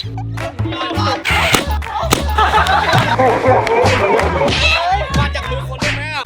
มาจากมือคนได้ไหมอะ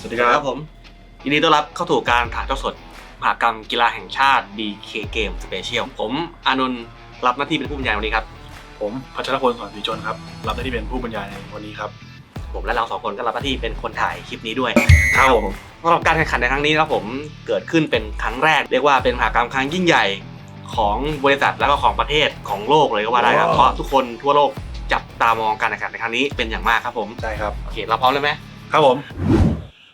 สวัสดีครับผม ยินดีต้อนรับเข้าสู่การถ่ายทอดสดมหากรรมกีฬาแห่งชาติ BK Game Special ผมอานนท์รับหน้าที่เป็นผู้บรรยายวันนี้ครับ ผมพัชรพลสอนศรีชนครับ รับหน้าที่เป็นผู้บรรยายในวันนี้ครับ ผมและเราสองคนก็รับหน้าที่เป็นคนถ่ายคลิปนี้ด้วยครับผมสำหรับการแข่งขันในครั้งนี้นะครับผมเกิดขึ้นเป็นครั้งแรก เรียกว่าเป็นมหากรรมครั้งยิ่งใหญ่ของบริษัทแล้วก็ของประเทศของโลกเลยก็ว่าได้ครับว้าวเพราะทุกคนทั่วโลกจับตามองการแข่งขันในครั้งนี้เป็นอย่างมากครับผมใช่ครับ โอเคเราพร้อมเลยไหมครับผม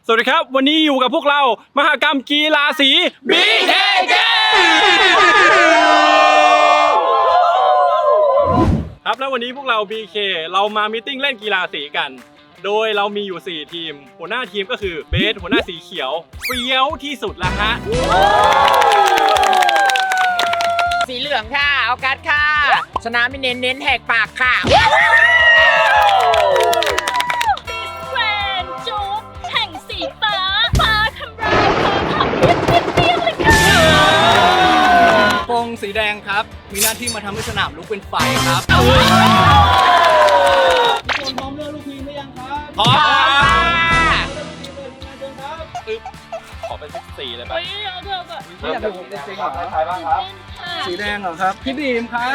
สวัสดีครับ วันนี้อยู่กับพวกเรา มหากรรมกีฬาสี BKK ครับแล้ววันนี้พวกเรา BK เรามามิทติ้งเล่นกีฬาสีกัน โดยเรามีอยู่ 4 ทีม หัวหน้าทีมก็คือเบสหัวหน้าสีเขียวเฟี้ยวที่สุดละฮะสีเหลืองค่ะ เอากัดค่ะ ชนะไม่เน้นเน้นแหกปากค่ะแฟนจุ๊บแห่งสีฟ้าฟ้าทำร้ายฟ้าทำเปี้ยเปี้ยเปี้ยเลยค่ะ ปงสีแดงครับ มีหน้าที่มาทำให้สนามลุกเป็นไฟครับพร้อมค่ะขอเป็นสีเลยป่ะเฮ้ยเอาเถอะแบบไม่อยากดูเป็นจริงเหรอใครบ้างครับ สีแดงเหรอครับ พี่บีมครับ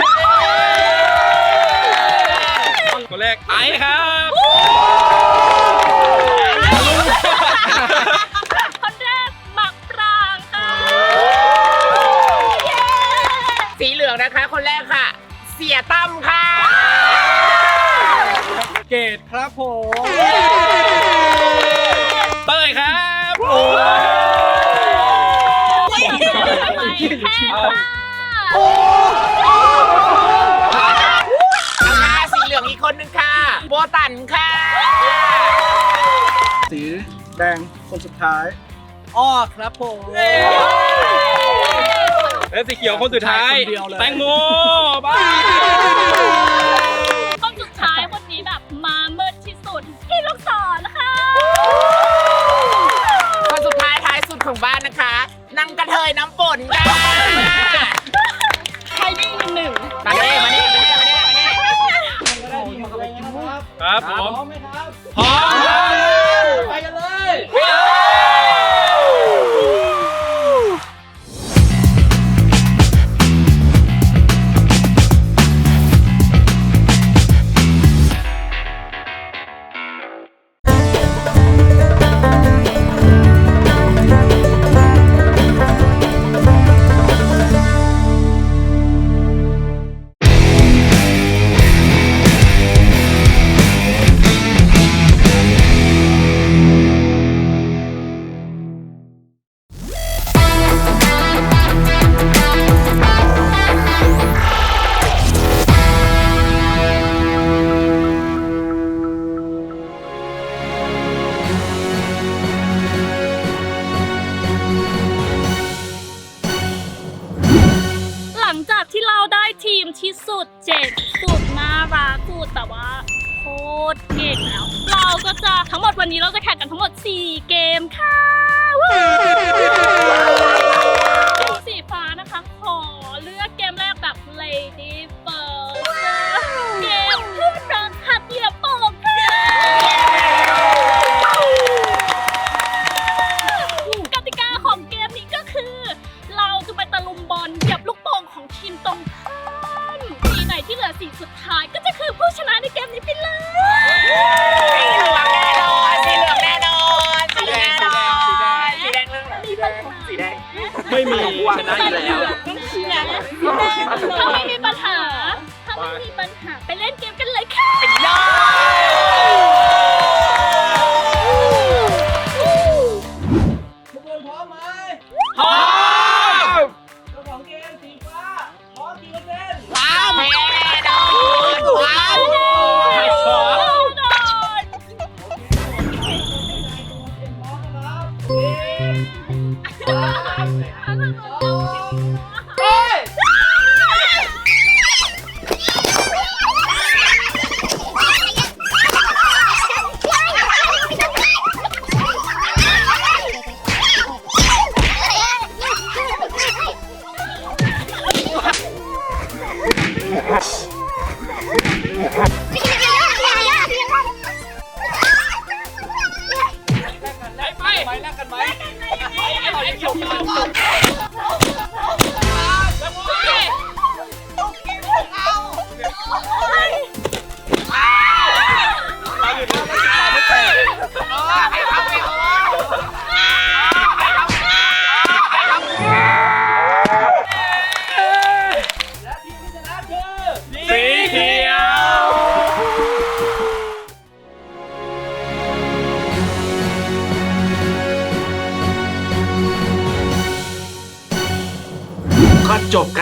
คนแรกไอซ์ครับ เสียตั้มค่ะ เกตครับผมเต้ยครับทำไมแค่ค่ะเอามาสีเหลืองอีกคนนึงค่ะ โบตันค่ะ สีแดงคนสุดท้าย อ้อครับผม และสีเขียวคนสุดท้ายคนเดียวเลยแตงโมบ้า ที่เราได้ทีมที่สุดเจ็ดสุดน่ารักสุดแต่ว่าโคตรเก่งแล้ว เราก็จะทั้งหมดวันนี้เราจะแข่งกันทั้งหมด 4 เกมค่ะ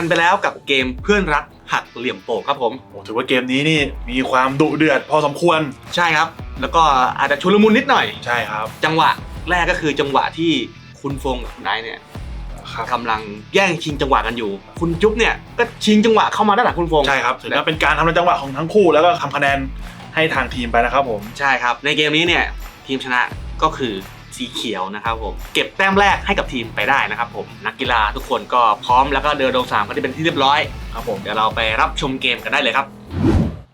ไปแล้วกับเกมเพื่อนรักหักเหลี่ยมโป่งครับผม โอ้ถือว่าเกมนี้นี่มีความดุเดือดพอสมควร ใช่ครับ แล้วก็อาจจะชุลมุนนิดหน่อย ใช่ครับ จังหวะแรกก็คือจังหวะที่คุณฟงกับคุณไนท์เนี่ยครับกำลังแย่งชิงจังหวะกันอยู่ คุณจุ๊บเนี่ยก็ชิงจังหวะเข้ามาด้านหลังคุณฟงใช่ครับถือว่าเป็นการทำในจังหวะของทั้งคู่แล้วก็ทำคะแนนให้ทางทีมไปนะครับผม ใช่ครับ ในเกมนี้เนี่ยทีมชนะก็คือ สีเขียวนะครับผมเก็บแต้มแรกให้กับทีมไปได้นะครับผมนักกีฬาทุกคนก็พร้อมแล้วก็เดินลงสนามกันที่เป็นที่เรียบร้อยครับผมเดี๋ยวเราไปรับชมเกมกันได้เลยครับ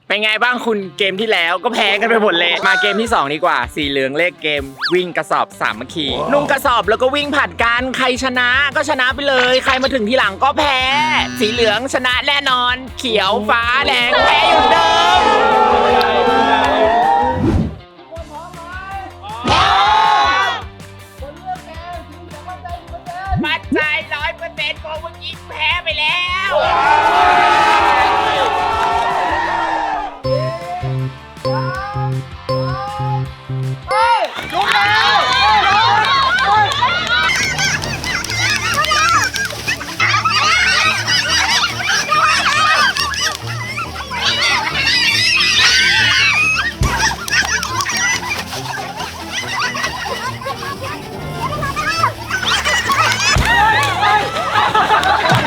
เป็นไงบ้างคุณเกมที่แล้วก็แพ้กันไปหมดเลย มาเกมที่ 2 ดีกว่า สีเหลืองเลขเกม วิ่งกระสอบสามัคคีนุ่งกระสอบแล้วก็วิ่งผัดกันใครชนะก็ชนะไปเลย ใครมาถึงทีหลังก็แพ้ สีเหลืองชนะแน่นอน เขียวฟ้าแดงแพ้อยู่เดิม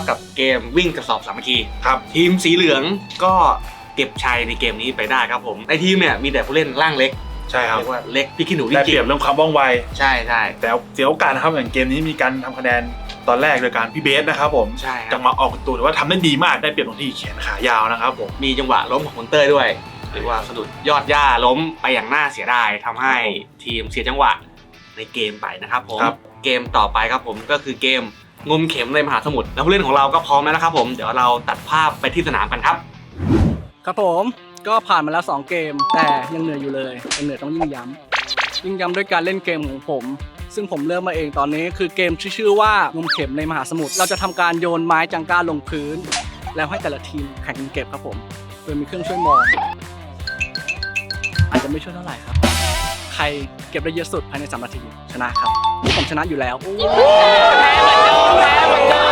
แล้วกับเกมวิ่งกระสอบสามัคคีครับ ทีมสีเหลืองก็เก็บชัยในเกมนี้ไปได้ครับผม ในทีมเนี่ยมีแต่ผู้เล่นร่างเล็กใช่ครับเรียกว่าเล็กพี่ขี้หนูจได้ริเปงรียบเรื่องความว่องไว ๆใช่ใช่แต่เสียโอกาสนะครับอย่างเกมนี้มีการทำคะแนนตอนแรกโดยการพี่เบสนะครับผมใช่คจัรับงหวะออกตัวแต่ว่าทำได้ดีมากได้เปรียบตรงที่แขนขายาวนะครับผม มีจังหวะล้มของคุณเต้ยด้วยหรือว่าสะดุดยอดหญ้าล้มไปอย่างน่าเสียดายทำให้ทีมเสียจังหวะในเกมไปนะครับผมครับ เกมต่อไปครับผมก็คือเกม งมเข็มในมหาสมุทรแล้วผู้เล่นของเราก็พร้อมแล้วนะครับผมเดี๋ยวเราตัดภาพไปที่สนามกันครับ ครับผมก็ผ่านมาแล้ว 2 เกม แต่ยังเหนื่อยอยู่เลยยังเหนื่อยต้องยิ่งย้ำยิ่งย้ำด้วยการเล่นเกมของผม ซึ่งผมเริ่มมาเองตอนนี้คือเกมที่ชื่อว่างมเข็มในมหาสมุทรเราจะทำการโยนไม้จังก้าลงพื้น แล้วให้แต่ละทีมแข่งกันเก็บครับผมโดยมีเครื่องช่วยมองอาจจะไม่ช่วยเท่าไหร่ครับ รเก็บได้เยอะสุดภายใน3นาทีชนะครับนี่ผมชนะอยู่แล้ว แพ้เหมือนเดิมแพ้เหมือนเดิม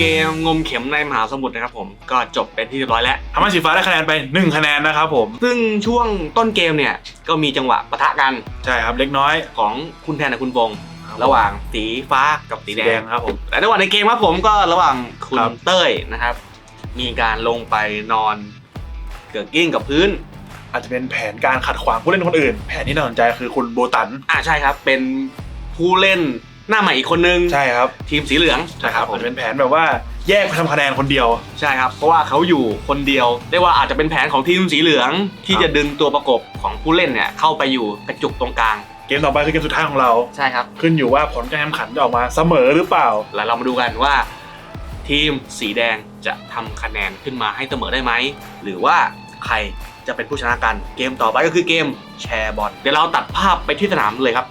เกมงมเข็มในมหาสมุทรนะครับผมก็จบเป็นที่เรียบร้อยแล้วทำให้สีฟ้าได้คะแนนไป 1 คะแนนนะครับผม ซึ่งช่วงต้นเกมเนี่ยก็มีจังหวะปะทะกันใช่ครับเล็กน้อยของคุณแทนกับคุณบงระหว่างสีฟ้ากับสีสีแดแดงงครับผมแต่ระหว่างในเกมครับผมก็ระหว่างคุณครับเต้ยนะครับ มีการลงไปนอนเกิดกิ้งกับพื้น อาจจะเป็นแผนการขัดขวางผู้เล่นคนอื่น แผนที่น่าสนใจคือคุณโบตันอ่าใช่ครับ เป็นผู้เล่น หน้าใหม่อีกคนนึงใช่ครับทีมสีเหลืองใช่ครับผอาจมจะเป็นแผนแบบว่าแยกไปทำคะแนนคนเดียวใช่ครับเพราะว่าเขาอยู่คนเดียวเรียกว่าอาจจะเป็นแผนของทีมสีเหลือง ที่ครับจะดึงตัวประกบของผู้เล่นเนี่ยเข้าไปอยู่กระจุกตรงกลางเกมต่อไปคือเกมสุดท้ายของเราใช่ครับขึ้นอยู่ว่าผลการแข่งขันจะออกมาเสมอหรือเปล่า แล้วเรามาดูกันว่า ทีมสีแดงจะทำคะแนนขึ้นมาให้เสมอได้ไหมหรือว่าใครจะเป็นผู้ชนะกัน เกมต่อไปก็คือเกมแชร์บอลเดี๋ยวเราตัดภาพไปที่สนามเลยครับ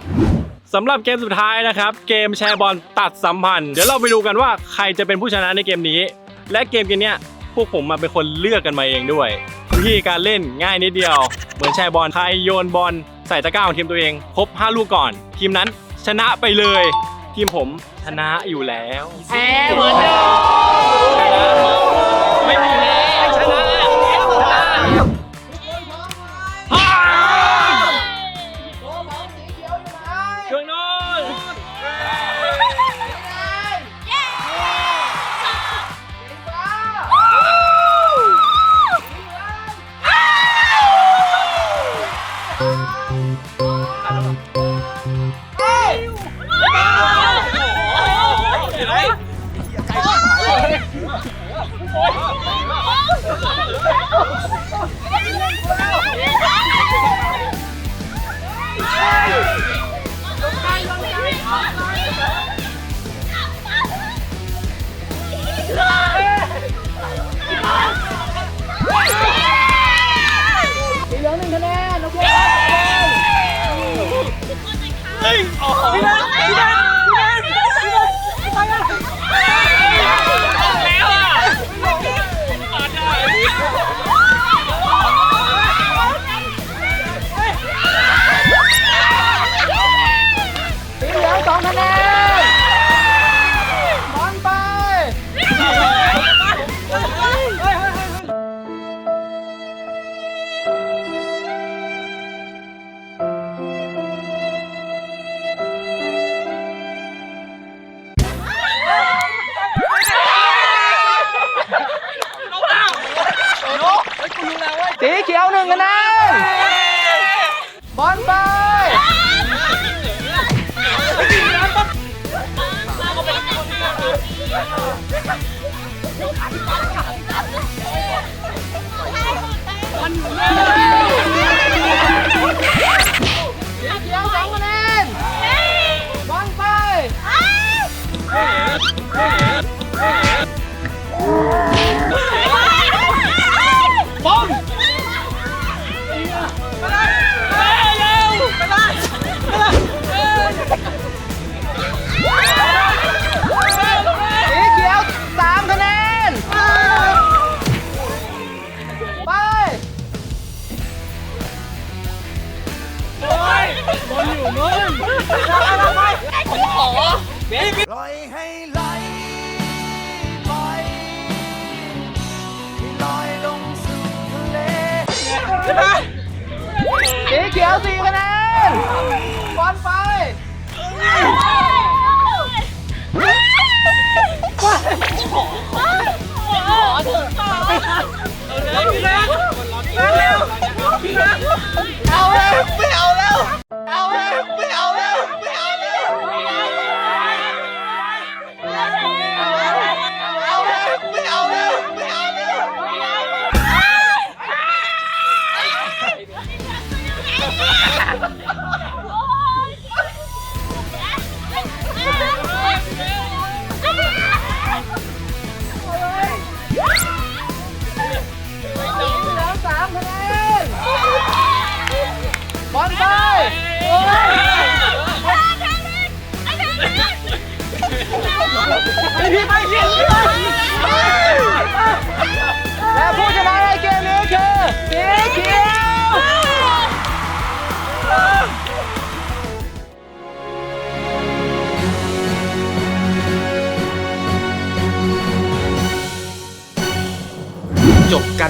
สำหรับเกมสุดท้ายนะครับ เกมแชร์บอลตัดสัมพันธ์ เดี๋ยวเราไปดูกันว่าใครจะเป็นผู้ชนะในเกมนี้ และเกมเกมเนี้ยพวกผมมาเป็นคนเลือกกันมาเองด้วยวิธีการเล่นง่ายนิดเดียว เหมือนแชร์บอลใครโยนบอลใส่ตะกร้าของทีมตัวเองครบ5ลูกก่อน ทีมนั้นชนะไปเลย ทีมผมชนะอยู่แล้วแพ้เหมือนเดิม house. สี ปล่อยให้ไหลไปลอยลงสู่ทะเลสีเขียวสี่คะแนนบอลไปเอาเลยไม่เอาแล้ว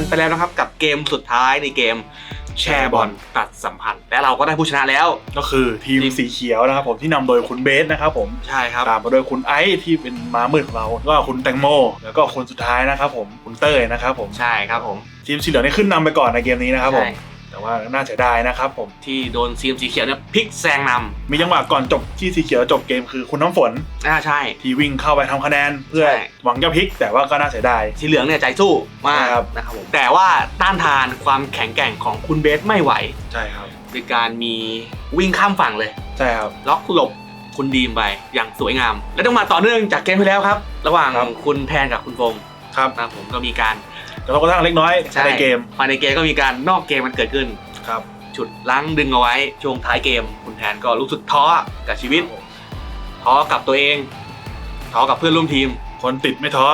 กันไปแล้วนะครับกับเกมสุดท้ายในเกมแชร์บอลตัดสัมพันธ์ และเราก็ได้ผู้ชนะแล้ว ก็คือทีมทีมสีเขียวนะครับผมที่นำโดยคุณเบสนะครับผมใช่ครับ ตามมาโดยคุณไอซ์ที่เป็นม้ามืดของเราก็คุณแตงโม แล้วก็คนสุดท้ายนะครับผมคุณเต้ยนะครับผมใช่ครับผม ทีมสีเหลืองนี่ขึ้นนำไปก่อนในเกมนี้นะครับผม ใช่ แต่ว่าน่าเสียดายนะครับผม ที่โดนทีมสีเขียวเนี่ยพลิกแซงนมีจังหวะก่อนจบที่สีเขียวจบเกมคือคุณน้ำฝนำอ่าใช่ ที่วิ่งเข้าไปทำคะแนนเพื่อใช่ หวังจะพลิก แต่ว่าก็น่าเสียดาย สีเหลืองเนี่ยใจสู้มากครับ นะครับผมแต่ว่าต้านทานความแข็งแกร่งของคุณเบสไม่ไหวใช่ครับ โดยการมีวิ่งข้ามฝั่งเลย ใช่ครับ ล็อกหลบคุณดีมไปอย่างสวยงาม และต้องมาต่อเนื่องจากเกมที่แล้วครับ ระหว่างครับ คุณแทนกับคุณฟงครับ นะครับผมก็มีการ แต่เราก็ทั้งเล็กน้อยในเกมภายในเกมก็มีการนอกเกมมันเกิดขึ้นครับฉุดล้างดึงเอาไว้ช่วงท้ายเกม คุณแทนก็รู้สึกท้อกับชีวิตท้อกับตัวเองท้อกับเพื่อนร่วมทีม คนติดไม่ท้อ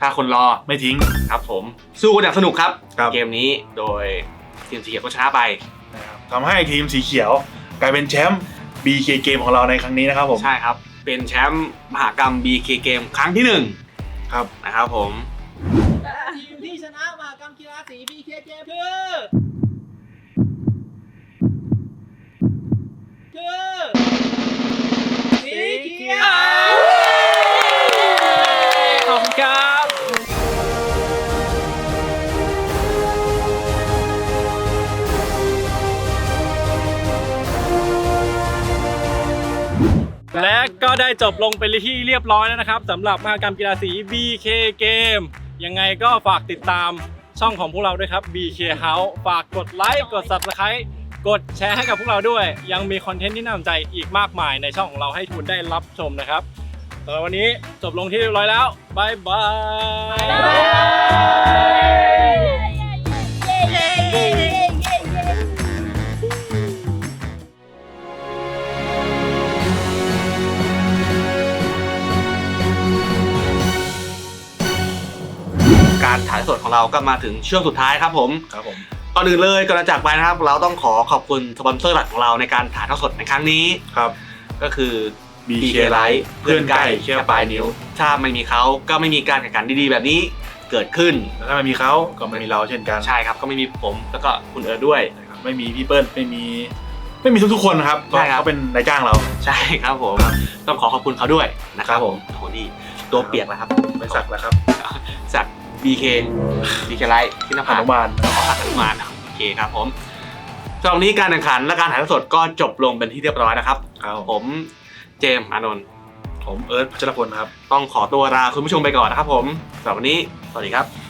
ถ้าคนรอไม่ทิ้งครับผมสู้กันอย่างสนุกครับครับเกมนี้โดยทีมสีเขียวก็ชนะไปนะครับทำให้ทีมสีเขียวกลายเป็นแชมป์ BK เกมของเราในครั้งนี้นะครับผมใช่ครับเป็นแชมป์มหากรรม BK เกมครั้งที่หนึ่งครับนะครับผม สี BK เกมคือคือสีเขียวขอบคุณครับและก็ได้จบลงเป็นที่เรียบร้อยแล้วนะครับสำหรับมหกรรมกีฬาสี BK Game ยังไงก็ฝากติดตาม ช่องของพวกเราด้วยครับ BK House ฝากกดไลค์กด Subscribe กดแชร์ให้กับพวกเราด้วย ยังมีคอนเทนต์ที่น่าสนใจอีกมากมายในช่องของเราให้คุณได้รับชมนะครับสำหรับวันนี้จบลงที่เรียบร้อยแล้วบายบาย การถ่ายสดของเราก็มาถึงช่วงสุดท้ายครับผมครับผมก่อนอื่นเลยก่อนจะจากไปนะครับ เราต้องขอขอบคุณสปอนเซอร์หลักของเราในการถ่ายทอดสดในครั้งนี้ครับก็คือ BK Light เพื่อนใกล้แค่ปลายนิ้ว ถ้าไม่มีเขาก็ไม่มีการแข่งขันดีๆ แบบนี้เกิดขึ้นแล้วถ้าไม่มีเขาก็ไม่มีเราเช่นกันใช่ครับ ก็ไม่มีผมแล้วก็คุณเอิร์ธด้วยนะครับไม่มีพี่เปิ้ลไม่มีไม่มีทุกๆคนนะครับก็ใช่ครับเขาเป็นนายจ้างเราใช่ครับผมต้องขอขอบคุณเขาด้วยนะครับครับผมโอ้โหนี่ตัวเปียกแล้วครับไปสักแล้วครับจาก BK BK ไลท์ที่นอภานุบาลขอหักอนุมานโอเคครับผมสำหรับวันนี้การแข่งขันและการถ่ายทอดสดก็จบลงเป็นที่เรียบร้อยนะครับ ครับผผมมเจมส์อานนท์ผมเอิร์ธพัชรพลครับ ต้องขอตัวลาคุณผู้ชมไปก่อนนะครับผมสำหรับวันนี้ สวัสดีครับ